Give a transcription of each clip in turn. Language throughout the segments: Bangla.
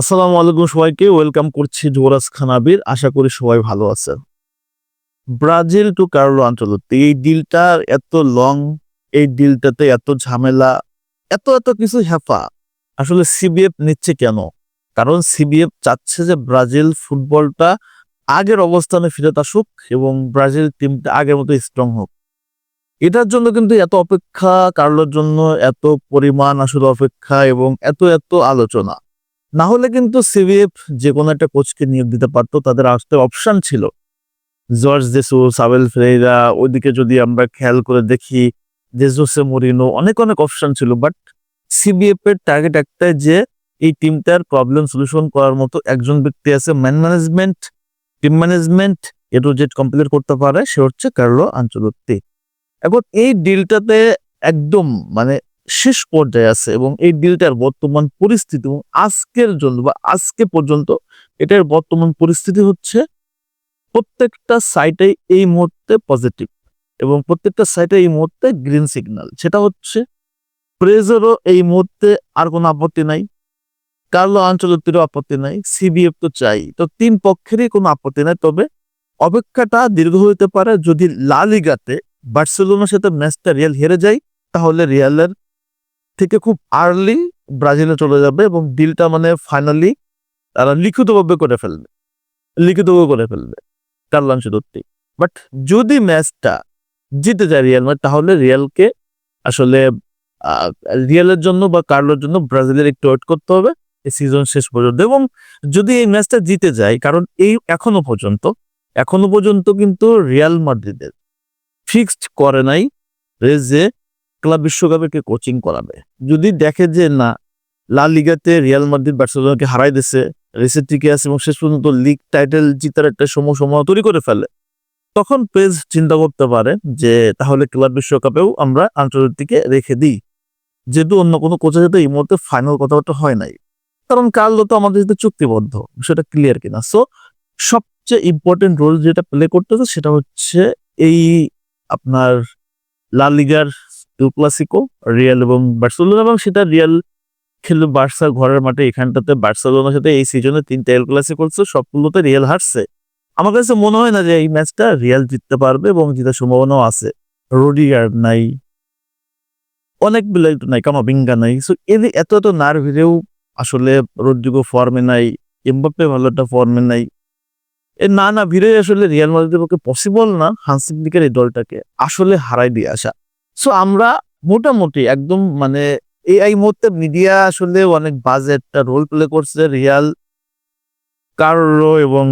আসসালামু আলাইকুম সবাইকে, ওয়েলকাম করছি যুবরাজ খানাবির আশা করি সবাই ভালো আছে ব্রাজিল টু কার্লো আঞ্চলতি এই ডিলটা এত লং এই ডিলটাতে এত ঝামেলা, এত এত কিছু হেফা। আসলে সিবিএফ নিচ্ছে কেন? কারণ সিবিএফ চাচ্ছে যে ব্রাজিল ফুটবলটা আগের অবস্থানে ফিরত আসুক এবং ব্রাজিল টিমটা আগের মতো স্ট্রং হোক। এটার জন্য কিন্তু এত অপেক্ষা, কার্লোর জন্য এত পরিমাণ আসলে অপেক্ষা এবং এত এত আলোচনা। না হলে কিন্তু সিবিএফ যে কোনো একটা কোচকে নিয়োগ দিতে পারতো, তাদের আসতে অপশন ছিল। জর্জ জেসুস আবেল ফেরেইরা, ওইদিকে যদি আমরা খেয়াল করে দেখি জেসুসে মরিনো, অনেক অনেক অপশন ছিল বাট সিবিএফ এর টার্গেট একটাই যে, এই টিমটার প্রবলেম সলিউশন করার মতো একজন ব্যক্তি আছে man management team management A to Z complete করতে পারে, সে হচ্ছে কার্লো আঞ্চলত্তি এখন এই ডিলটাতে একদম মানে শেষ পর্যায়ে আছে এবং এই ডিলটার বর্তমান পরিস্থিতি এবং আজকের জন্য বা আজকে পর্যন্ত এটার বর্তমান পরিস্থিতি হচ্ছে প্রত্যেকটা সাইটে এই মুহূর্তে পজিটিভ এবং প্রত্যেকটা সাইটে এই মুহূর্তে গ্রিন সিগন্যাল সেটা হচ্ছে প্রেজেরও এই মুহূর্তে আর কোনো আপত্তি নাই, কার্লো আঞ্চলতিরও আপত্তি নাই সিবিএফ তো চাই। তো তিন পক্ষেরই কোনো আপত্তি নাই, তবে অপেক্ষাটা দীর্ঘ হতে পারে। যদি লা লিগাতে বার্সেলোনার সাথে ম্যাচটা রিয়াল হেরে যায়, তাহলে রিয়ালের থেকে খুব আর্লি ব্রাজিলে চলে যাবে এবং ডিলটা মানে ফাইনালি তারা লিখিতভাবে করে ফেলবে। লিখিতভাবে করে ফেলবে কার্লো আঞ্চলতি বাট যদি ম্যাচটা জিতে যায় রিয়াল মাদ্রিদ, তাহলে রিয়ালকে আসলে রিয়ালের জন্য বা কার্লোর জন্য ব্রাজিলের একটু ওয়েট করতে হবে, এই সিজন শেষ পর্যন্ত। এবং যদি এই ম্যাচটা জিতে যায়, কারণ এই এখনও পর্যন্ত এখনও পর্যন্ত কিন্তু রিয়াল মাদ্রিদের ফিক্সড করে নাই রে যে ক্লাব বিশ্বকাপে কোচিং করাবে? যদি দেখে যে না, লা লিগাতে রিয়াল মাদ্রিদ বার্সেলোনাকে হারাই দিছে রেসে টিকে আছে এবং শেষ পর্যন্ত লিগ টাইটেল জিতার একটা সময় সময় তৈরি করে ফেলে, তখন পেজ চিন্তা করতে পারে যে তাহলে ক্লাব বিশ্বকাপেও আমরা আন্তর্জাতিকে রেখে দিই। যেহেতু অন্য কোনো কোচের সাথে এই মুহূর্তে ফাইনাল কথাবার্তা হয় নাই। কারণ কার্লো তো আমাদের সাথে চুক্তিবদ্ধ সেটা ক্লিয়ার কিনা। সো সবচেয়ে ইম্পর্টেন্ট রোল যেটা প্লে করতেছে সেটা হচ্ছে এই আপনার লা লিগার এল ক্লাসিকো, রিয়াল এবং বার্সেলোনা এবং সেটা রিয়াল খেলবে বার্সার ঘরের মাঠে, এখানটাতে বার্সেলোনার সাথে এই সিজনে তিনটা এল ক্লাসিকো করছে, সবগুলোতে রিয়াল হারছে। আমার কাছে মনে হয় না যে এই ম্যাচটা রিয়াল জিততে পারবে এবং জেতার সম্ভাবনাও আছে। রোডিগার নাই। অনেক বিলাইট নাই কামাবিঙ্গা নাই। সো এদের এত এত নার ভিড়েও আসলে রোড্রিগো ফর্মে নাই, এমবাপ্পে ভালো একটা ফর্মে নাই। এ না না ভিড়ে আসলে রিয়াল মাদ্রিদের পক্ষে পসিবল না, হান্সিক দিকের এই দলটাকে আসলে হারাই দিয়ে আসা। সো আমরা মোটামুটি একদম মানে এই মুহূর্তে মিডিয়া আসলে অনেক বাজে একটা রোল প্লে করছে রিয়াল কার্লো এবং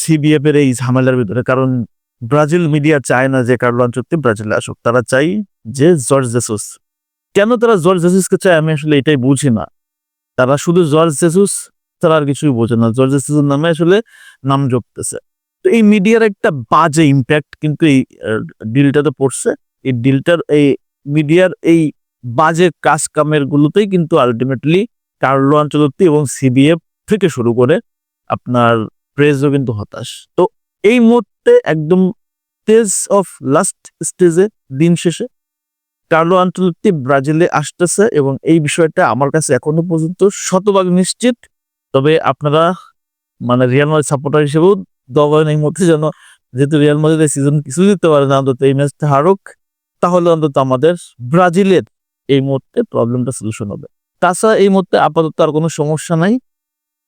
সিবিএফ এর এই ঝামেলার ভিতরে। কারণ ব্রাজিল মিডিয়া চায় না যে কার্লো আঞ্চলতি ব্রাজিলে আসুক। তারা চাই যে জর্জ জেসুস কেন তারা জর্জ জেসুসকে চায় আমি আসলে এটাই বুঝি না। তারা শুধু জর্জ জেসুস তারা আর কিছুই বোঝে না। জর্জ জেসুসের নামে আসলে নাম জপতেছে। তো এই মিডিয়ার একটা বাজে ইম্প্যাক্ট কিন্তু এই ডিলটাতে পড়ছে। এই ডিলটার এই মিডিয়ার এই বাজে কাজ কামের গুলোতেই কিন্তু আলটিমেটলি কার্লো আঞ্চলতি এবং সিবিএফ থেকে শুরু করে আপনার প্রেসও কিন্তু হতাশ। তো এই মুহূর্তে একদম স্টেজ অফ লাস্ট স্টেজে দিন শেষে কার্লো আঞ্চলতি ব্রাজিলে আসতেছে এবং এই বিষয়টা আমার কাছে এখনও পর্যন্ত শতভাগ নিশ্চিত। তবে আপনারা মানে রিয়াল মাদ্রিদ সাপোর্টার হিসেবেও দবান এই মধ্যে যেন, যেহেতু রিয়াল মাদ্রিদ এই সিজন কিছু দিতে পারে না, অন্তত এই ম্যাচটা হারুক। তাহলে অন্তত আমাদের ব্রাজিলের এই মুহূর্তে প্রবলেমটা সলিউশন হবে। তাছাড়া এই মুহূর্তে আপাতত আর কোনো সমস্যা নাই।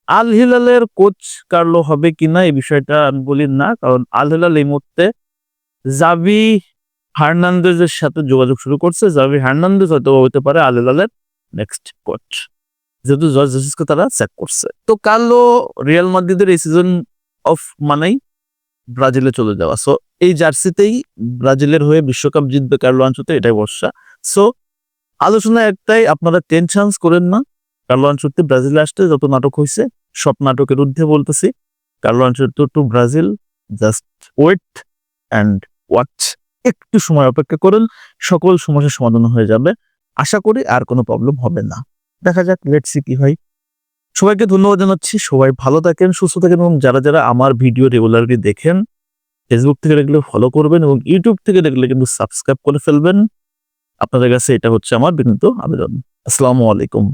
আল হিলালের কোচ কার্লো হবে কিনা এই বিষয়টা আমি বলি না, কারণ আল হিলাল এই মুহূর্তে জাভি হার্নান্দেজের সাথে যোগাযোগ শুরু করছে। জাভি হার্নান্দেজ হয়তো হতে পারে আল হিলালের নেক্সট কোচ যেহেতু জর্জ জেসিসকে তারা চেক করছে। তো কার্লো রিয়াল মাদ্রিদের এই সিজন অফ মানেই ব্রাজিলে চলে যাওয়া। সো এই জার্সিতেই ব্রাজিলের হয়ে বিশ্বকাপ জিতবে কার্লো আঞ্চতে এটাই বর্ষা সো আলোচনা একটাই, আপনারা টেনশনস করেন না। কার্লো আঞ্চলতি ব্রাজিলে আসতে যত নাটক হয়েছে সব নাটকের ঊর্ধ্বে বলতেছি। Carlo Ancelotti to Brazil just wait and watch একটু সময় অপেক্ষা করেন, সকল সমস্যার সমাধান হয়ে যাবে। আশা করি আর কোনো প্রবলেম হবে না। দেখা যাক লেটসি কি হয়। সবাইকে ধন্যবাদ জানাচ্ছি। সবাই ভালো থাকেন, সুস্থ থাকেন, এবং যারা যারা আমার ভিডিও রেগুলারলি দেখেন ফেসবুক থেকে দেখলে ফলো করবেন এবং ইউটিউব থেকে দেখলে কিন্তু সাবস্ক্রাইব করে ফেলবেন। আপনাদের কাছে এটা হচ্ছে আমার বিনীত আবেদন। আসসালামু আলাইকুম।